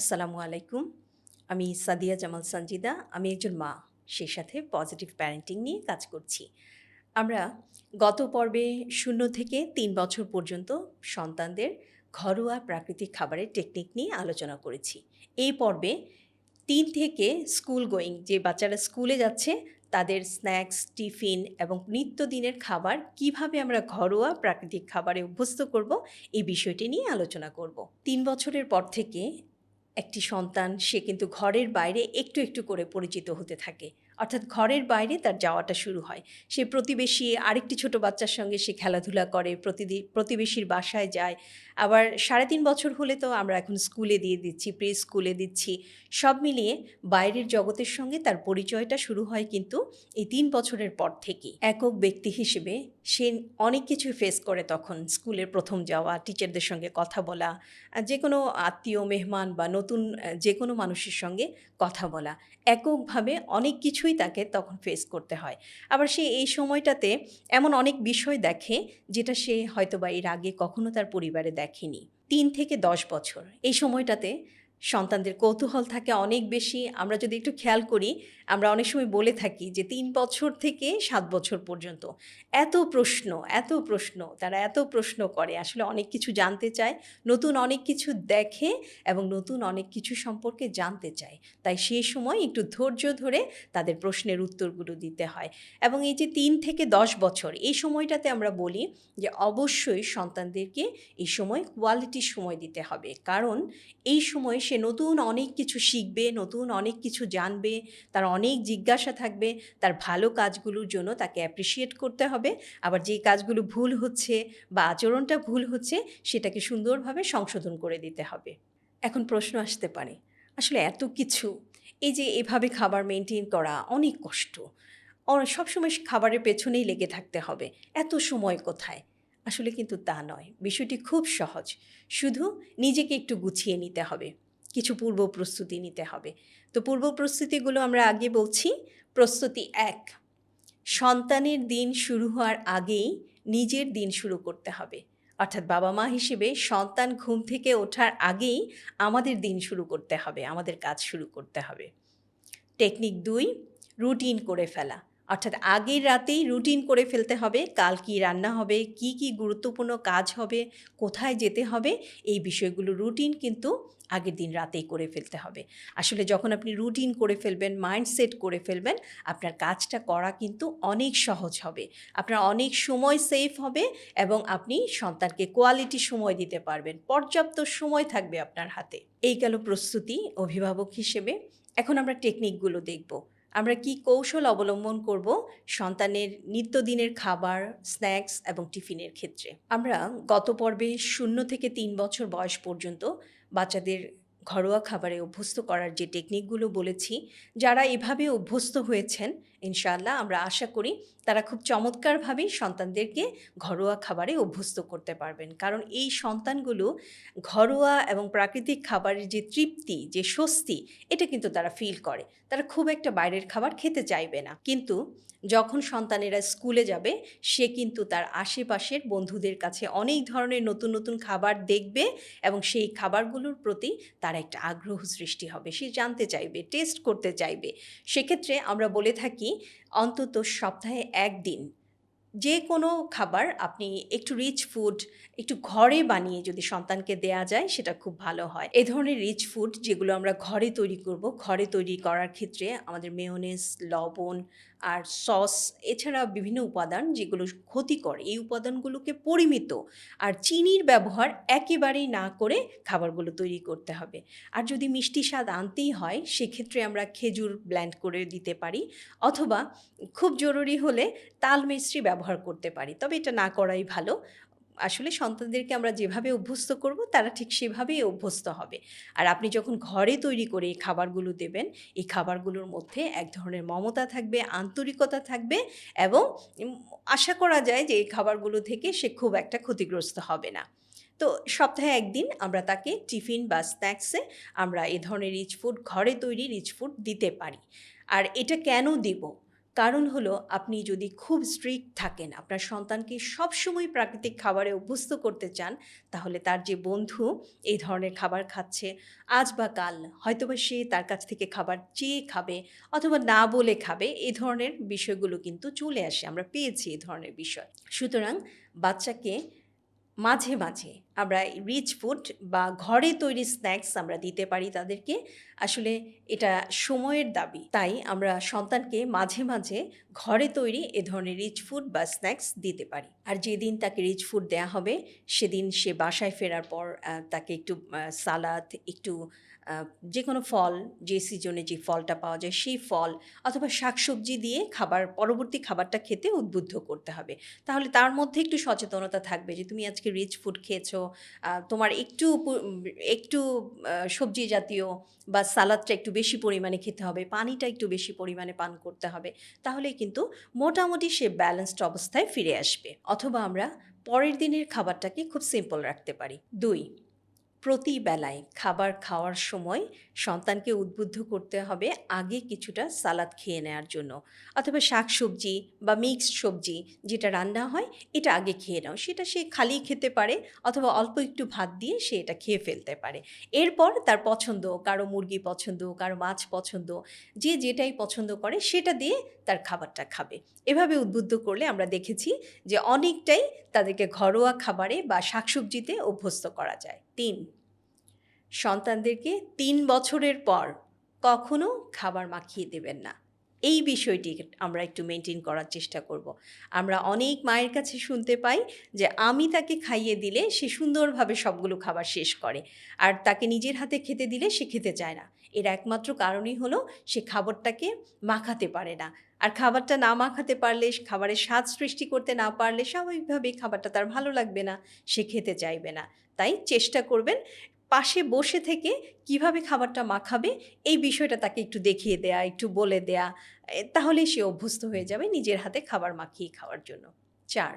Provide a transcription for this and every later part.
আসসালামু আলাইকুম। আমি সাদিয়া জামাল সঞ্জিদা আমি একজন মা। সেই সাথে পজিটিভ প্যারেন্টিং নিয়ে কাজ করছি। আমরা গত পর্বে শূন্য থেকে তিন বছর পর্যন্ত সন্তানদের ঘরোয়া প্রাকৃতিক খাবারের টেকনিক নিয়ে আলোচনা করেছি। এই পর্বে তিন থেকে স্কুল গোয়িং যে বাচ্চারা স্কুলে যাচ্ছে, তাদের স্ন্যাক্স টিফিন এবং নিত্যদিনের খাবার কীভাবে আমরা ঘরোয়া প্রাকৃতিক খাবারে অভ্যস্ত করব, এই বিষয়টি নিয়ে আলোচনা করব। তিন বছরের পর থেকে একটি সন্তান, সে কিন্তু ঘরের বাইরে একটু একটু করে পরিচিত হতে থাকে। অর্থাৎ ঘরের বাইরে তার যাওয়াটা শুরু হয়। সে প্রতিবেশী, আরেকটি ছোট বাচ্চার সঙ্গে সে খেলাধুলা করে প্রতিদিন প্রতিবেশীর বাসায় যায়। আবার সাড়ে তিন বছর হলে তো আমরা এখন স্কুলে দিয়ে দিচ্ছি প্রি স্কুলে দিচ্ছি। সব মিলিয়ে বাইরের জগতের সঙ্গে তার পরিচয়টা শুরু হয় কিন্তু এই তিন বছরের পর থেকেই। একক ব্যক্তি হিসেবে সে অনেক কিছু ফেস করে তখন স্কুলের প্রথম যাওয়া টিচারদের সঙ্গে কথা বলা যে কোনো আত্মীয়, মেহমান বা নতুন যে কোনো মানুষের সঙ্গে কথা বলা। এককভাবে অনেক কিছুই তাকে তখন ফেস করতে হয়। আবার সে এই সময়টাতে এমন অনেক বিষয় দেখে যেটা সে হয়তো বা এর আগে কখনো তার পরিবারে দেখেনি। তিন থেকে দশ বছর। এই সময়টাতে সন্তানদের কৌতূহল থাকে অনেক বেশি। আমরা যদি একটু খেয়াল করি, আমরা অনেক সময় বলে থাকি যে, তিন বছর থেকে সাত বছর পর্যন্ত। এত প্রশ্ন এত প্রশ্ন, তারা এত প্রশ্ন করে। আসলে অনেক কিছু জানতে চায়, নতুন অনেক কিছু দেখে এবং নতুন অনেক কিছু সম্পর্কে জানতে চায়। তাই সেই সময় একটু ধৈর্য ধরে তাদের প্রশ্নের উত্তরগুলো দিতে হয়। এবং এই যে, তিন থেকে দশ বছর, এই সময়টাতে আমরা বলি যে, অবশ্যই সন্তানদেরকে এই সময় কোয়ালিটি সময় দিতে হবে। কারণ এই সময় সে নতুন অনেক কিছু শিখবে, নতুন অনেক কিছু জানবে, তার অনেক জিজ্ঞাসা থাকবে, তার ভালো কাজগুলোর জন্য তাকে অ্যাপ্রিসিয়েট করতে হবে। আবার যে কাজগুলো ভুল হচ্ছে বা আচরণটা ভুল হচ্ছে, সেটাকে সুন্দরভাবে সংশোধন করে দিতে হবে। এখন প্রশ্ন আসতে পারে, আসলে এত কিছু, এই যে এভাবে খাবার মেনটেন করা অনেক কষ্ট। সবসময় খাবারের পেছনেই লেগে থাকতে হবে, এত সময় কোথায়? আসলে কিন্তু তা নয়, বিষয়টি খুব সহজ। শুধু নিজেকে একটু গুছিয়ে নিতে হবে। কিছু পূর্ব প্রস্তুতি নিতে হবে। তো পূর্ব প্রস্তুতিগুলো আমরা আগে বলছি, প্রস্তুতি এক, সন্তানের দিন শুরু হওয়ার আগেই নিজের দিন শুরু করতে হবে। অর্থাৎ বাবা মা হিসেবে সন্তান ঘুম থেকে ওঠার আগেই আমাদের দিন শুরু করতে হবে, আমাদের কাজ শুরু করতে হবে। টেকনিক দুই, রুটিন করে ফেলা। অর্থাৎ আগের রাতেই রুটিন করে ফেলতে হবে। কাল কি রান্না হবে? কি কি গুরুত্বপূর্ণ কাজ হবে? কোথায় যেতে হবে? এই বিষয়গুলো রুটিন কিন্তু আগের দিন রাতেই করে ফেলতে হবে। আসলে যখন আপনি রুটিন করে ফেলবেন মাইন্ডসেট করে ফেলবেন, আপনার কাজটা করা কিন্তু অনেক সহজ হবে। আপনার অনেক সময় সেভ হবে এবং আপনি সন্তানকে কোয়ালিটি সময় দিতে পারবেন। পর্যাপ্ত সময় থাকবে আপনার হাতে। এই গেল প্রস্তুতি অভিভাবক হিসেবে। এখন আমরা টেকনিকগুলো দেখব। আমরা কি কৌশল অবলম্বন করব সন্তানের নিত্যদিনের খাবার, স্ন্যাক্স এবং টিফিনের ক্ষেত্রে? আমরা গত পর্বে শূন্য থেকে তিন বছর বয়স পর্যন্ত বাচ্চাদের ঘরোয়া খাবারে অভ্যস্ত করার যে টেকনিকগুলো বলেছি, যারা এভাবে অভ্যস্ত হয়েছেন ইনশাআল্লাহ আমরা আশা করি তারা খুব চমৎকারভাবেই সন্তানদেরকে ঘরোয়া খাবারে অভ্যস্ত করতে পারবেন। কারণ এই সন্তানগুলো ঘরোয়া এবং প্রাকৃতিক খাবারের যে তৃপ্তি, যে স্বস্তি, এটা কিন্তু তারা ফিল করে। তারা খুব একটা বাইরের খাবার খেতে চাইবে না। কিন্তু যখন সন্তানেরা স্কুলে যাবে, সে কিন্তু তার আশেপাশের বন্ধুদের কাছে অনেক ধরনের নতুন নতুন খাবার দেখবে এবং সেই খাবারগুলোর প্রতি তার একটা আগ্রহ সৃষ্টি হবে। সে জানতে চাইবে টেস্ট করতে চাইবে। সেক্ষেত্রে আমরা বলে থাকি অন্তত সপ্তাহে একদিন। যে কোনো খাবার আপনি একটু রিচ ফুড একটু ঘরে বানিয়ে যদি সন্তানকে দেয়া যায়, সেটা খুব ভালো হয়। এ ধরনের রিচ ফুড যেগুলো আমরা ঘরে তৈরি করব, ঘরে তৈরি করার ক্ষেত্রে আমাদের মেয়নেস লবণ আর সস, এছাড়া বিভিন্ন উপাদান যেগুলো ক্ষতিকর, এই উপাদানগুলোকে পরিমিত আর চিনির ব্যবহার একেবারেই না করে খাবারগুলো তৈরি করতে হবে। আর যদি মিষ্টি স্বাদ আনতেই হয়, সেক্ষেত্রে আমরা খেজুর ব্ল্যান্ড করে দিতে পারি অথবা খুব জরুরি হলে তাল মিশ্রি ব্যবহার করতে পারি। তবে এটা না করাই ভালো। আসলে সন্তানদেরকে আমরা যেভাবে অভ্যস্ত করব, তারা ঠিক সেভাবেই অভ্যস্ত হবে। আর আপনি যখন ঘরে তৈরি করে এই খাবারগুলো দেবেন, এই খাবারগুলোর মধ্যে এক ধরনের মমতা থাকবে, আন্তরিকতা থাকবে এবং আশা করা যায় যে এই খাবারগুলো থেকে সে খুব একটা ক্ষতিগ্রস্ত হবে না। তো সপ্তাহে একদিন আমরা তাকে টিফিন বা স্ন্যাক্সে আমরা এ ধরনের রিচ ফুড, ঘরে তৈরি রিচ ফুড দিতে পারি। আর এটা কেন দিব? কারণ হলো আপনি যদি খুব স্ট্রিক্ট থাকেন, আপনার সন্তানকে সবসময় প্রাকৃতিক খাবারে অভ্যস্ত করতে চান, তাহলে তার যে বন্ধু এই ধরনের খাবার খাচ্ছে, আজ বা কাল হয়তোবা সে তার কাছ থেকে খাবার চেয়ে খাবে অথবা না বলে খাবে, এই ধরনের বিষয়গুলো কিন্তু চলে আসে, আমরা পেয়েছি এই ধরনের বিষয়। সুতরাং বাচ্চাকে মাঝে মাঝে আমরা রিচ ফুড বা ঘরে তৈরি স্ন্যাক্স আমরা দিতে পারি তাদেরকে। আসলে এটা সময়ের দাবি। তাই আমরা সন্তানকে মাঝে মাঝে ঘরে তৈরি এ ধরনের রিচ ফুড বা স্ন্যাক্স দিতে পারি। আর যেদিন তাকে রিচ ফুড দেওয়া হবে, সেদিন সে বাসায় ফেরার পর তাকে একটু সালাদ একটু যে কোনো ফল, যে সিজনে যে ফলটা পাওয়া যায় সেই ফল অথবা শাকসবজি দিয়ে খাবার, পরবর্তী খাবারটা খেতে উদ্বুদ্ধ করতে হবে। তাহলে তার মধ্যে একটু সচেতনতা থাকবে যে, তুমি আজকে রিচ ফুড খেয়েছো তোমার একটু একটু সবজি জাতীয় বা সালাদটা একটু বেশি পরিমাণে খেতে হবে, পানিটা একটু বেশি পরিমাণে পান করতে হবে তাহলে কিন্তু মোটামুটি সে ব্যালেন্সড অবস্থায় ফিরে আসবে। অথবা আমরা পরের দিনের খাবারটাকে খুব সিম্পল রাখতে পারি। দুই প্রতি বেলায় খাবার খাওয়ার সময় সন্তানকে উদ্বুদ্ধ করতে হবে আগে কিছুটা সালাদ খেয়ে নেওয়ার জন্য। অথবা শাক সবজি বা মিক্সড সবজি যেটা রান্না হয়, এটা আগে খেয়ে নাও। সেটা সে খালি খেতে পারে অথবা অল্প একটু ভাত দিয়ে সে এটা খেয়ে ফেলতে পারে। এরপর তার পছন্দ, কারও মুরগি পছন্দ, কারও মাছ পছন্দ, যে যেটাই পছন্দ করে সেটা দিয়ে তার খাবারটা খাবে। এভাবে উদ্বুদ্ধ করলে আমরা দেখেছি যে অনেকটাই তাদেরকে ঘরোয়া খাবারে বা শাকসবজিতে অভ্যস্ত করা যায়। তিন। সন্তানদেরকে তিন বছরের পর কখনো খাবার মাখিয়ে দেবেন না। এই বিষয়টি আমরা একটু মেনটেন করার চেষ্টা করব। আমরা অনেক মায়ের কাছে শুনতে পাই যে আমি তাকে খাইয়ে দিলে সে সুন্দরভাবে সবগুলো খাবার শেষ করে। আর তাকে নিজের হাতে খেতে দিলে সে খেতে চায় না। এর একমাত্র কারণই হলো সে খাবারটাকে মাখাতে পারে না। আর খাবারটা না মাখাতে পারলে খাবারের স্বাদ সৃষ্টি করতে না পারলে স্বাভাবিকভাবেই খাবারটা তার ভালো লাগবে না সে খেতে চাইবে না। তাই চেষ্টা করবেন পাশে বসে থেকে কীভাবে খাবারটা মাখাবে এই বিষয়টা তাকে একটু দেখিয়ে দেয়া একটু বলে দেয়া এ, তাহলেই সে অভ্যস্ত হয়ে যাবে নিজের হাতে খাবার মাখিয়ে খাওয়ার জন্য। চার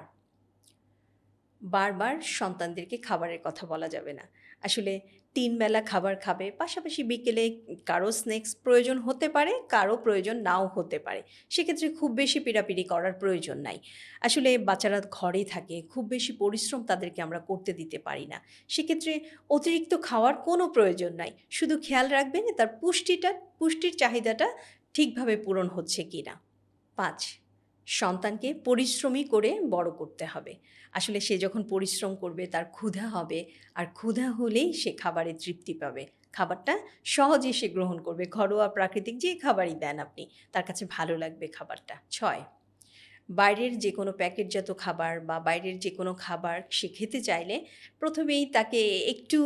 বারবার সন্তানদেরকে খাবারের কথা বলা যাবে না। আসলে তিন বেলা খাবার খাবে, পাশাপাশি বিকেলে কারও স্ন্যাক্স প্রয়োজন হতে পারে, কারও প্রয়োজন নাও হতে পারে। সেক্ষেত্রে খুব বেশি পিড়াপিড়ি করার প্রয়োজন নাই। আসলে বাচ্চারা ঘরেই থাকে, খুব বেশি পরিশ্রম তাদেরকে আমরা করতে দিতে পারি না। সেক্ষেত্রে অতিরিক্ত খাওয়ার কোনো প্রয়োজন নাই। শুধু খেয়াল রাখবেন তার পুষ্টিটা, পুষ্টির চাহিদাটা ঠিকভাবে পূরণ হচ্ছে কি না পাঁচ, সন্তানকে পরিশ্রমী করে বড় করতে হবে। আসলে সে যখন পরিশ্রম করবে, তার ক্ষুধা হবে। আর ক্ষুধা হলেই সে খাবারে তৃপ্তি পাবে। খাবারটা সহজে সে গ্রহণ করবে। ঘরোয়া প্রাকৃতিক যে খাবারই দেন আপনি, তার কাছে ভালো লাগবে খাবারটা। ছয়, বাইরের যে কোনো প্যাকেটজাত খাবার বা বাইরের যে কোনো খাবার সে খেতে চাইলে প্রথমেই তাকে একটু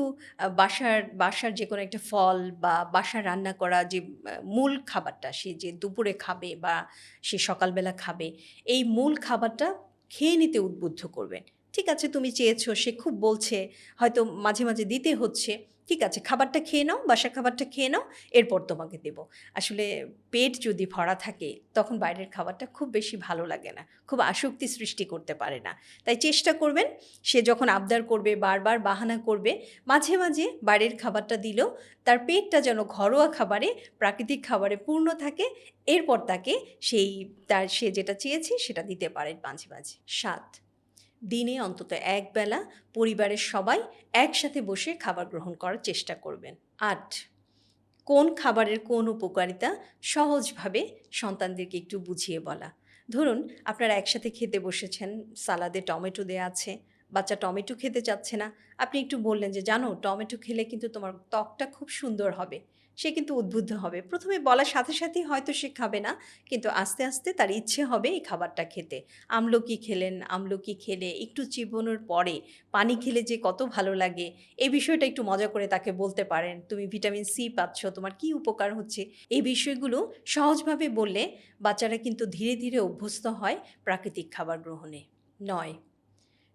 বাসার বাসার যে কোনো একটা ফল বা বাসার রান্না করা যে মূল খাবারটা সে যে দুপুরে খাবে বা সে সকালবেলা খাবে, এই মূল খাবারটা খেয়ে নিতে উদ্বুদ্ধ করবেন। ঠিক আছে, তুমি চেয়েছো, সে খুব বলছে, হয়তো মাঝে মাঝে দিতে হচ্ছে। ঠিক আছে, খাবারটা খেয়ে নাও বাসা খাবারটা খেয়ে নাও, এরপর তোমাকে দেব। আসলে পেট যদি ভরা থাকে, তখন বাইরের খাবারটা খুব বেশি ভালো লাগে না, খুব আসক্তি সৃষ্টি করতে পারে না। তাই চেষ্টা করবেন, সে যখন আবদার করবে, বারবার বাহানা করবে, মাঝে মাঝে বাইরের খাবারটা দিলেও তার পেটটা যেন ঘরোয়া খাবারে, প্রাকৃতিক খাবারে পূর্ণ থাকে, এরপর তাকে সেই, তার সে যেটা চেয়েছে সেটা দিতে পারেন মাঝে মাঝে। সাত। দিনে অন্তত একবেলা পরিবারের সবাই একসাথে বসে খাবার গ্রহণ করার চেষ্টা করবেন। আট, কোন খাবারের কোন উপকারিতা সহজভাবে সন্তানদেরকে একটু বুঝিয়ে বলা। ধরুন, আপনারা একসাথে খেতে বসেছেন, সালাদে টমেটো দেওয়া আছে, বাচ্চা টমেটো খেতে চাচ্ছে না। আপনি একটু বললেন যে, জানো, টমেটো খেলে কিন্তু তোমার ত্বকটা খুব সুন্দর হবে। সে কিন্তু উদ্বুদ্ধ হবে। প্রথমে বলার সাথে সাথেই হয়তো সে খাবে না, কিন্তু আস্তে আস্তে তার ইচ্ছে হবে এই খাবারটা খেতে। আমলকি খেলেন, আমলকি খেলে একটু চিবোনোর পরে পানি খেলে যে কত ভালো লাগে এই বিষয়টা একটু মজা করে তাকে বলতে পারেন, তুমি ভিটামিন সি পাচ্ছ, তোমার কি উপকার হচ্ছে? এই বিষয়গুলো সহজভাবে বললে বাচ্চারা কিন্তু ধীরে ধীরে অভ্যস্ত হয় প্রাকৃতিক খাবার গ্রহণে। নয়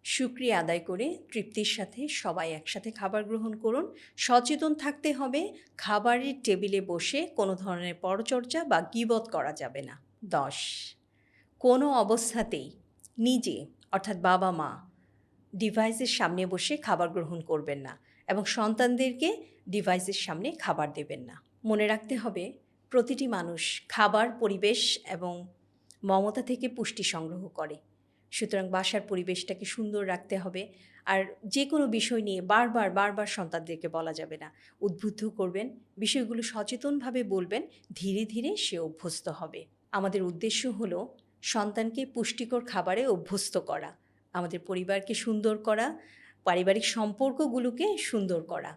সুক্রিয়া আদায় করে তৃপ্তির সাথে সবাই একসাথে খাবার গ্রহণ করুন। সচেতন থাকতে হবে, খাবারের টেবিলে বসে কোনো ধরনের পরচর্চা বা গিবত করা যাবে না। দশ, কোনো অবস্থাতেই নিজে, অর্থাৎ বাবা মা, ডিভাইসের সামনে বসে খাবার গ্রহণ করবেন না এবং সন্তানদেরকে ডিভাইসের সামনে খাবার দেবেন না। মনে রাখতে হবে, প্রতিটি মানুষ খাবার, পরিবেশ এবং মমতা থেকে পুষ্টি সংগ্রহ করে। সুতরাং বাসার পরিবেশটাকে সুন্দর রাখতে হবে। আর যে কোনো বিষয় নিয়ে বারবার বারবার সন্তানদেরকে বলা যাবে না। উদ্বুদ্ধ করবেন, বিষয়গুলো সচেতনভাবে বলবেন, ধীরে ধীরে সে অভ্যস্ত হবে। আমাদের উদ্দেশ্য হলো সন্তানকে পুষ্টিকর খাবারে অভ্যস্ত করা। আমাদের পরিবারকে সুন্দর করা, পারিবারিক সম্পর্কগুলোকে সুন্দর করা।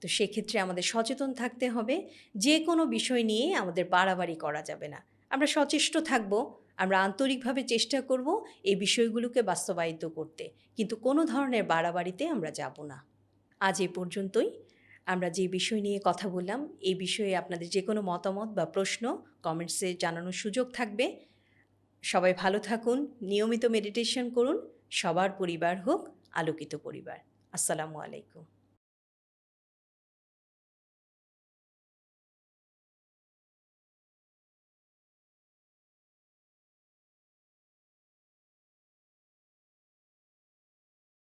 তো সেক্ষেত্রে আমাদের সচেতন থাকতে হবে। যে কোনো বিষয় নিয়ে আমাদের বাড়াবাড়ি করা যাবে না। আমরা সচেষ্ট থাকব আমরা আন্তরিকভাবে চেষ্টা করব এই বিষয়গুলোকে বাস্তবায়িত করতে। কিন্তু কোনো ধরনের বাড়াবাড়িতে আমরা যাব না। আজ এ পর্যন্তই। আমরা যে বিষয় নিয়ে কথা বললাম, এই বিষয়ে আপনাদের যে কোনো মতামত বা প্রশ্ন কমেন্টসে জানানোর সুযোগ থাকবে। সবাই ভালো থাকুন, নিয়মিত মেডিটেশন করুন, সবার পরিবার হোক, আলোকিত পরিবার। আসসালামু আলাইকুম।